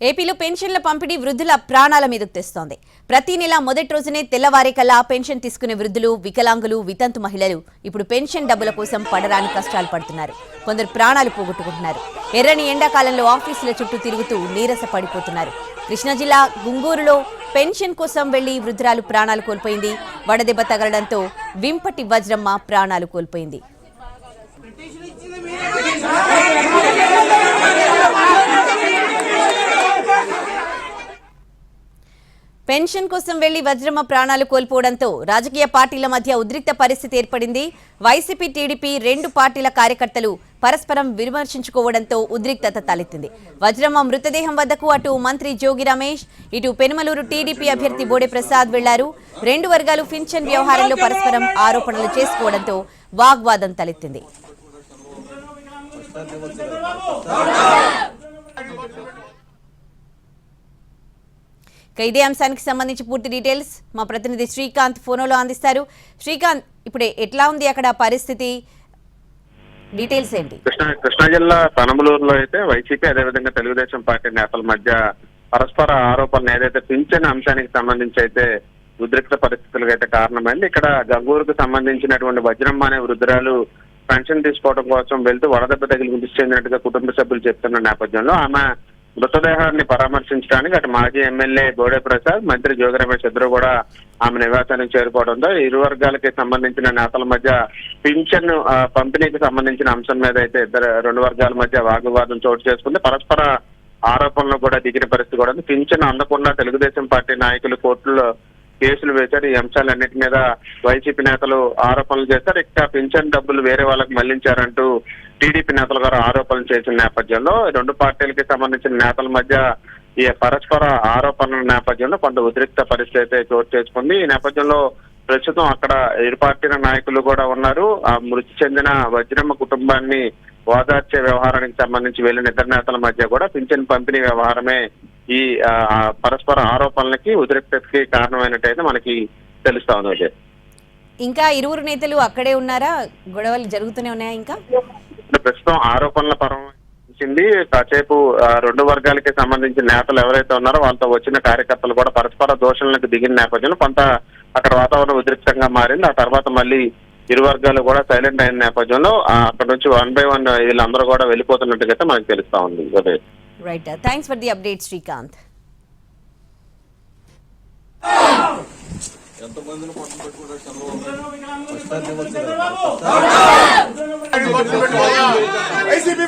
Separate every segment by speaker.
Speaker 1: ఏపీలో పెన్షన్ల పంపిణీ వృద్ధుల ప్రాణాల మీదకు తెస్తోంది ప్రతి నెల మొదటి రోజునే తెల్లవారే కల్లా పెన్షన్ తీసుకునే వృద్ధులు వికలాంగులు వితంతు మహిళలు ఇప్పుడు పెన్షన్ డబ్బుల కోసం పడరాని కష్టాలు పడుతున్నారు. కొందరు ప్రాణాలు పోగొట్టుకుంటున్నారు. ఎర్రని ఎండాకాలంలో ఆఫీసుల చుట్టూ తిరుగుతూ నీరస పడిపోతున్నారు కృష్ణా జిల్లా గుంగూరులో పెన్షన్ కోసం వెళ్ళి వృద్ధురాలు ప్రాణాలు కోల్పోయింది. వడదెబ్బ తగలడంతో వింపటి వజ్రమ్మ ప్రాణాలు కోల్పోయింది. పెన్షన్ కోసం వెళ్ళి వజ్రమ్మ ప్రాణాలు కోల్పోవడంతో రాజకీయ పార్టీల మధ్య ఉద్రిక్త పరిస్థితి ఏర్పడింది. వైసీపీ టీడీపీ రెండు పార్టీల కార్యకర్తలు పరస్పరం విమర్శించుకోవడంతో ఉద్రిక్తత తలెత్తింది. వజ్రమ్మ మృతదేహం వద్దకు అటు మంత్రి జోగి రమేష్ ఇటు పెనుమలూరు టీడీపీ అభ్యర్థి బోడే ప్రసాద్ వెళ్ళారు. రెండు వర్గాలు పింఛన్ వ్యవహారంలో పరస్పరం ఆరోపణలు చేసుకోవడంతో వాగ్వాదం తలెత్తింది. ఇదే అంశానికి సంబంధించి పూర్తి డీటెయిల్స్ మా ప్రతినిధి శ్రీకాంత్ ఫోన్లో అందిస్తారు. శ్రీకాంత్ ఇప్పుడు ఎట్లా ఉంది అక్కడ పరిస్థితి? డీటెయిల్స్ ఏంటి?
Speaker 2: కృష్ణా కృష్ణా జిల్లా తనమలూరులో అయితే వైసీపీ అదేవిధంగా తెలుగుదేశం పార్టీ నేతల మధ్య పరస్పర ఆరోపణలు ఏదైతే పింఛన్ అంశానికి సంబంధించి అయితే ఉద్రిక్త పరిస్థితులకు అయితే కారణమైంది. ఇక్కడ గంగూరుకు సంబంధించినటువంటి వజ్రమ్మ అనే వృద్ధురాలు పెన్షన్ తీసుకోవడం కోసం వెళ్తూ వడదెబ్బ తగిలి మృతి చెందినట్టుగా కుటుంబ సభ్యులు చెప్తున్న నేపథ్యంలో ఆమె మృతదేహాన్ని పరామర్శించడానికి అటు మాజీ ఎమ్మెల్యే బోడే ప్రసాద్ మంత్రి జోగి రమేష్ ఇద్దరు కూడా ఆమె నివాసానికి చేరుకోవడంతో ఇరు వర్గాలకి సంబంధించిన నేతల మధ్య పింఛన్ ఆ, పంపిణీకి సంబంధించిన అంశం మీద అయితే ఇద్దరు రెండు వర్గాల మధ్య వాగ్వివాదం చోటు చేసుకుంది. పరస్పర ఆరోపణలు కూడా దిగిన పరిస్థితి కూడా ఉంది. పింఛన్ అందకుండా తెలుగుదేశం పార్టీ నాయకులు కోర్టులో కేసులు వేశారు. ఈ అంశాలన్నిటి మీద వైసీపీ నేతలు ఆరోపణలు చేశారు. ఇక పింఛన్ డబ్బులు వేరే వాళ్ళకి మళ్ళించారంటూ టీడీపీ నేతలు గారు ఆరోపణలు చేసిన నేపథ్యంలో రెండు పార్టీలకి సంబంధించిన నేతల మధ్య ఈ పరస్పర ఆరోపణల నేపథ్యంలో కొంత ఉద్రిక్త పరిస్థితి అయితే చోటు చేసుకుంది. ఈ నేపథ్యంలో ప్రస్తుతం అక్కడ ఇరు పార్టీల నాయకులు కూడా ఉన్నారు. ఆ మృతి చెందిన వజ్రమ్మ కుటుంబాన్ని ఓదార్చే వ్యవహారానికి సంబంధించి వెళ్ళిన ఇద్దరు నేతల మధ్య కూడా పింఛన్ పంపిణీ వ్యవహారమే ఈ పరస్పర ఆరోపణలకి ఉద్రిక్తకి కారణమైనట్టయితే మనకి తెలుస్తా ఉంది
Speaker 1: ఇంకా ఇరువురు నేతలు అక్కడే ఉన్నారా? గొడవలు జరుగుతూనే ఉన్నాయా ఇంకా?
Speaker 2: ప్రస్తుతం ఆరోపణల పరమించింది కాసేపు రెండు వర్గాలకి సంబంధించిన నేతలు ఎవరైతే ఉన్నారో వాళ్ళతో వచ్చిన కార్యకర్తలు కూడా పరస్పర దోషణలకు దిగిన నేపథ్యంలో కొంత అక్కడ వాతావరణం ఉద్రిక్తంగా మారింది. ఆ తర్వాత మళ్ళీ ఇరు వర్గాలు కూడా సైలెంట్ అయిన నేపథ్యంలో అక్కడ నుంచి వన్ బై వన్ వీళ్ళందరూ కూడా వెళ్ళిపోతున్నట్టుగా అయితే మనకు తెలుస్తా ఉంది. Uday.
Speaker 1: Right thanks for the update Srikanth
Speaker 3: ఎంతమందిని పెట్టుకుంటారు చంద్రబాబు!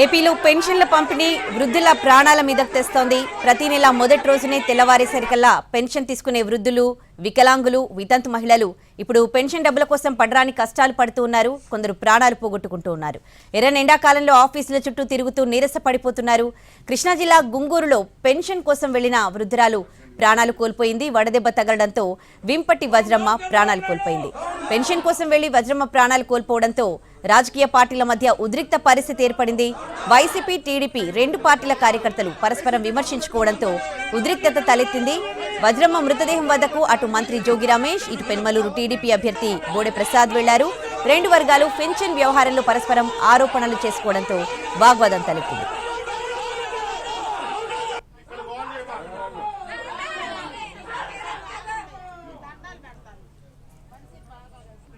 Speaker 1: ఏపీలో పెన్షన్ల పంపిణీ వృద్ధుల ప్రాణాల మీద తెస్తోంది. ప్రతి నెల మొదటి రోజునే తెల్లవారేసరికల్లా పెన్షన్ తీసుకునే వృద్ధులు వికలాంగులు వితంతు మహిళలు ఇప్పుడు పెన్షన్ డబ్బుల కోసం పడరాని కష్టాలు పడుతూ ఉన్నారు. కొందరు ప్రాణాలు పోగొట్టుకుంటూ ఉన్నారు. ఎర్రని ఎండాకాలంలో ఆఫీసుల చుట్టూ తిరుగుతూ నీరస పడిపోతున్నారు కృష్ణా జిల్లా గుంగూరులో పెన్షన్ కోసం వెళ్ళిన వృద్ధురాలు ప్రాణాలు కోల్పోయింది. వడదెబ్బ తగలడంతో వింపటి వజ్రమ్మ ప్రాణాలు కోల్పోయింది. పెన్షన్ కోసం వెళ్ళి వజ్రమ్మ ప్రాణాలు కోల్పోవడంతో రాజకీయ పార్టీల మధ్య ఉద్రిక్త పరిస్థితి ఏర్పడింది. వైసీపీ టీడీపీ రెండు పార్టీల కార్యకర్తలు పరస్పరం విమర్శించుకోవడంతో ఉద్రిక్తత తలెత్తింది. వజ్రమ్మ మృతదేహం వద్దకు అటు మంత్రి జోగి రమేష్ ఇటు పెనుమలూరు టీడీపీ అభ్యర్థి బోడే ప్రసాద్ వెళ్ళారు. రెండు వర్గాలు పెన్షన్ వ్యవహారంలో పరస్పరం ఆరోపణలు చేసుకోవడంతో వాగ్వాదం తలెత్తింది.